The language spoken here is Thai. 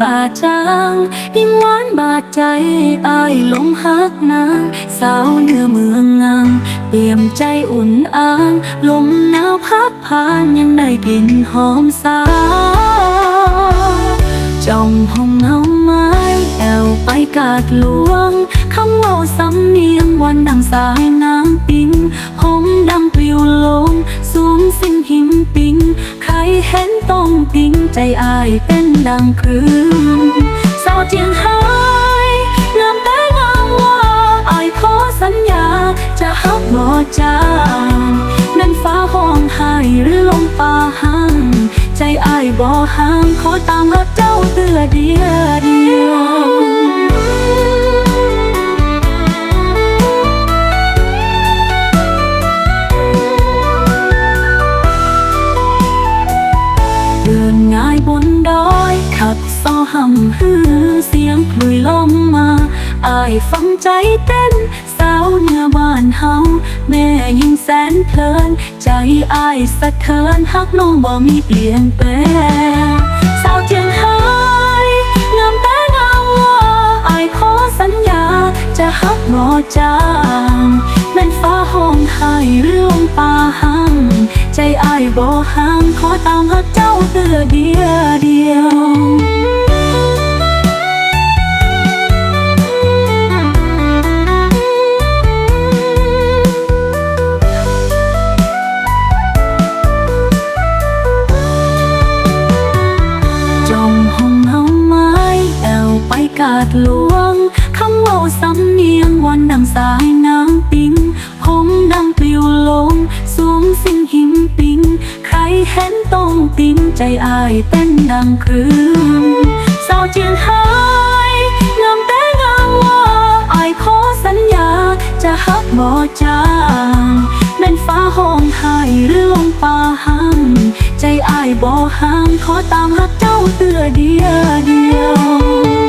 บาดจางยิ้มหวานบาดใจอายหลงฮักนางสาวเหนือเมืองงามเตรียมใจอุ่นอ้าง ลมหนาวพัดผ่านยังได้กลิ่นหอมสาวจ้องห้องเงาไม้แอวไปกาดหลวงคำเว่าสำเนียงวันดังสายน้ำปิงผมดังปลิวลงสูงสิ้นหิมปิงใครเห็น ต้องปิ้งใจอายเป็นดังคลื่นสาวเจียงไฮ้งามแต่งามว่าอายขอสัญญาจะฮักบ่จางนั่นฟ้าห้องไห้หรือลมป่าห้างใจอายบ่ห่างขอตามรักเจ้าเตือเดียวเดียวายบนดอยขับซ้อหำฮือเสียงคลุยลมมาอายฟังใจเต้น สาวเนื้อบ้านเฮาแม่ยิ่งแสนเพลิน ใจอายสะเทือนฮักน้องบ่มีเปลี่ยนแปลงสาวเจียงไฮ้งามแต่งามว่าอายขอสัญญา จะฮักบ่จางแม่นฟ้าห้องไห้หรือลมป่าห้างใจอายบ่ห่าง กาดหลวง คำว่าสำเนียงวันดังสายน้ำปิงผมดังปลิวลงสูงสิ้นหิมปิง ใครเห็นต้องปิงใจอายเต้นดังคืนสาวเจียงไฮ้งามแต่งามว่าอายขอสัญญา จะฮักบ่จางแม่นฟ้าห้องไห้หรือลมป่าห้างใจอายบ่ห่างขอตามรักเจ้าเตือเดียวเดียว